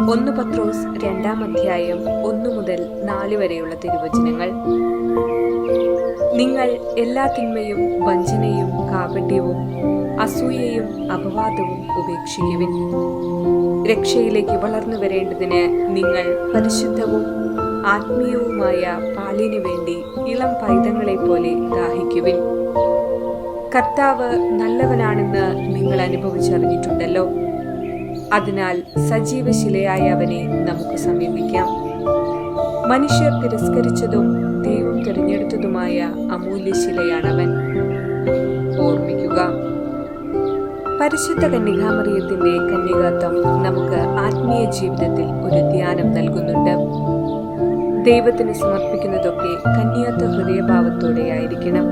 ഒന്ന് പത്രോസ് രണ്ടാം അധ്യായം ഒന്നു മുതൽ നാല് വരെയുള്ള തിരുവചനങ്ങൾ. നിങ്ങൾ എല്ലാ തിന്മയും വഞ്ചനയും കാപട്യവും അസൂയയും അപവാദവും ഉപേക്ഷിക്കുവിൻ. രക്ഷയിലേക്ക് വളർന്നു വരേണ്ടതിന് നിങ്ങൾ പരിശുദ്ധവും ആത്മീയവുമായ പാലിനു വേണ്ടി ഇളം പൈതങ്ങളെ പോലെ ദാഹിക്കുവിൻ. കർത്താവ് നല്ലവനാണെന്ന് നിങ്ങൾ അനുഭവിച്ചറിഞ്ഞിട്ടുണ്ടല്ലോ. അതിനാൽ സജീവ ശിലയായ അവനെ നമുക്ക് സമീപിക്കാം. മനുഷ്യർ തിരസ്കരിച്ചതും ദൈവം തിരഞ്ഞെടുത്തതുമായ അമൂല്യ ശിലയാണവൻ. ഓർമ്മിക്കുക പരിശുദ്ധ കന്യകാമറിയത്തിന്റെ കന്യകാത്വം നമുക്ക് ആത്മീയ ജീവിതത്തിൽ ഒരു ധ്യാനം നൽകുന്നുണ്ട്. ദൈവത്തിന് സമർപ്പിക്കുന്നതൊക്കെ കന്യാത്വ ഹൃദയഭാവത്തോടെയായിരിക്കണം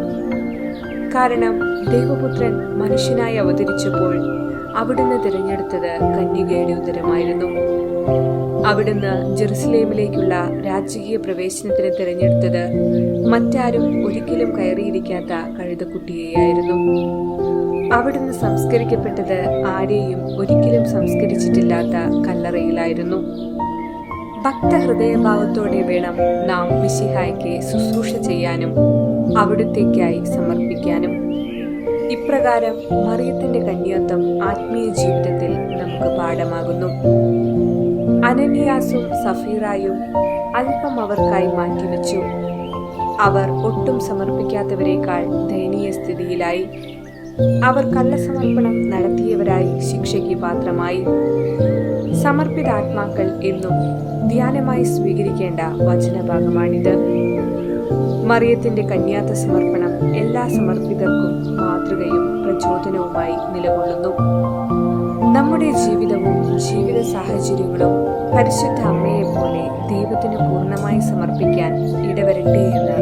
കാരണം ദൈവപുത്രൻ മനുഷ്യനായി അവതരിച്ചപ്പോൾ അവിടുന്ന് തിരഞ്ഞെടുത്തത് കന്യകയുടെ ഉദരമായിരുന്നു. അവിടുന്ന് ജെറുസലേമിലേക്കുള്ള രാജകീയ പ്രവേശനത്തിന് തിരഞ്ഞെടുത്തത് മറ്റാരും ഒരിക്കലും കയറിയിരിക്കാത്ത കഴുതക്കുട്ടിയെയായിരുന്നു. അവിടുന്ന് സംസ്കരിക്കപ്പെട്ടത് ആരെയും ഒരിക്കലും സംസ്കരിച്ചിട്ടില്ലാത്ത കല്ലറയിലായിരുന്നു. ഭക്തഹൃദയഭാവത്തോടെ വേണം നാം മിശിഹായ്ക്ക് ശുശ്രൂഷ ചെയ്യാനും അവിടുത്തേക്കായി സമർപ്പിക്കാനും. ഇപ്രകാരം മറിയത്തിന്റെ കന്യത്വം ആത്മീയ ജീവിതത്തിൽ നമുക്ക് പാഠമാകുന്നു. അനന്യാസും സഫീറായും അല്പം അവർക്കായി മാറ്റിവെച്ചു അവർ ഒട്ടും സമർപ്പിക്കാത്തവരെക്കാൾ ദയനീയ സ്ഥിതിയിലായി. അവർ കള്ളസമർപ്പണം നടത്തിയവരായി ശിക്ഷയ്ക്ക് പാത്രമായി. സമർപ്പിതാത്മാക്കൾ എന്നും ധ്യാനമായി സ്വീകരിക്കേണ്ട വചനഭാഗമാണിത്. മറിയത്തിന്റെ കന്യാത്ത സമർപ്പണം എല്ലാ സമർപ്പിതർക്കും മാതൃകയും പ്രചോദനവുമായി നിലകൊള്ളുന്നു. നമ്മുടെ ജീവിതവും ജീവിത സാഹചര്യങ്ങളും പരിശുദ്ധ അമ്മയെപ്പോലെ ദൈവത്തിന് പൂർണമായി സമർപ്പിക്കാൻ ഇടവരട്ടെ എന്ന്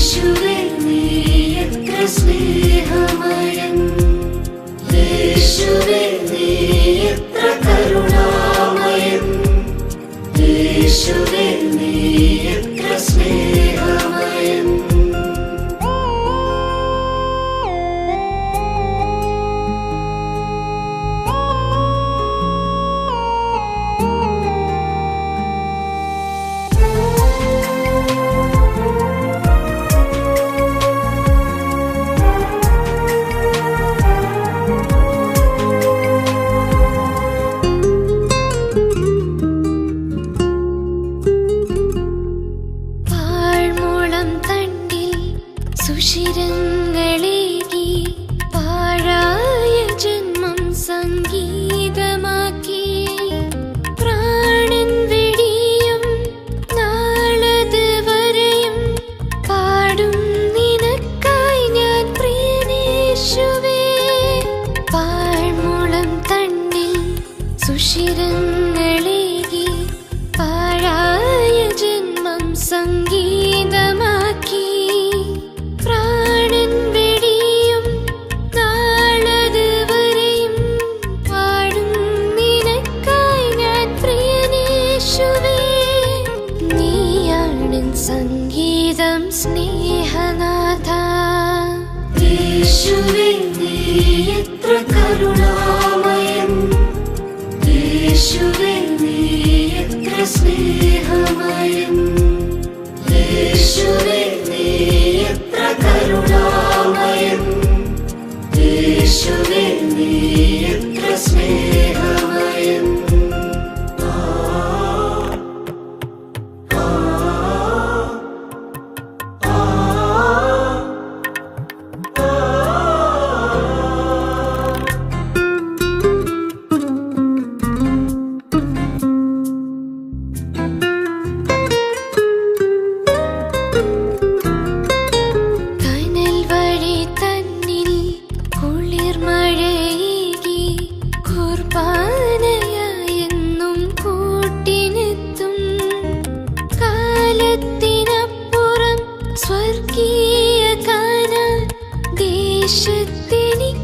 യേശുവേ നീ എത്ര സ്നേഹമയൻ. യേശുവേ നീ എത്ര കരുണാമയൻ. യേശുവേ യേശുവേ കുർബാനയായെന്നും കൂട്ടിനെത്തും കാലത്തിനപ്പുറം സ്വർഗീയ കാന ദേശത്തിനിക്കായി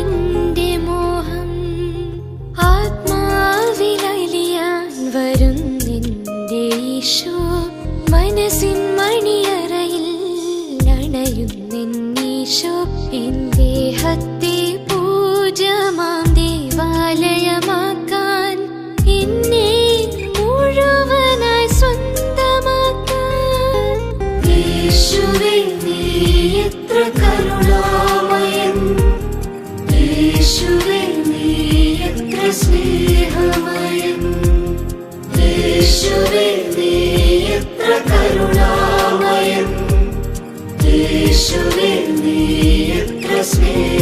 എന്റെ മോഹം ആത്മാവിലലിയാൻ വരും നിന്റെ ഈശോ. മനസ്സിൻ മണിയറയിൽ അണയും നിന്നീശോ എൻ ദേഹത്തെ പൂജമാം ദേവാലയമാക്കാൻ. എന്നെ മുഴുവനായി സ്വന്തമാക്കാൻ. യേശുവേ നീ എത്ര കരുണാമയൻ യേശുവേ നീ എത്ര സ്നേഹ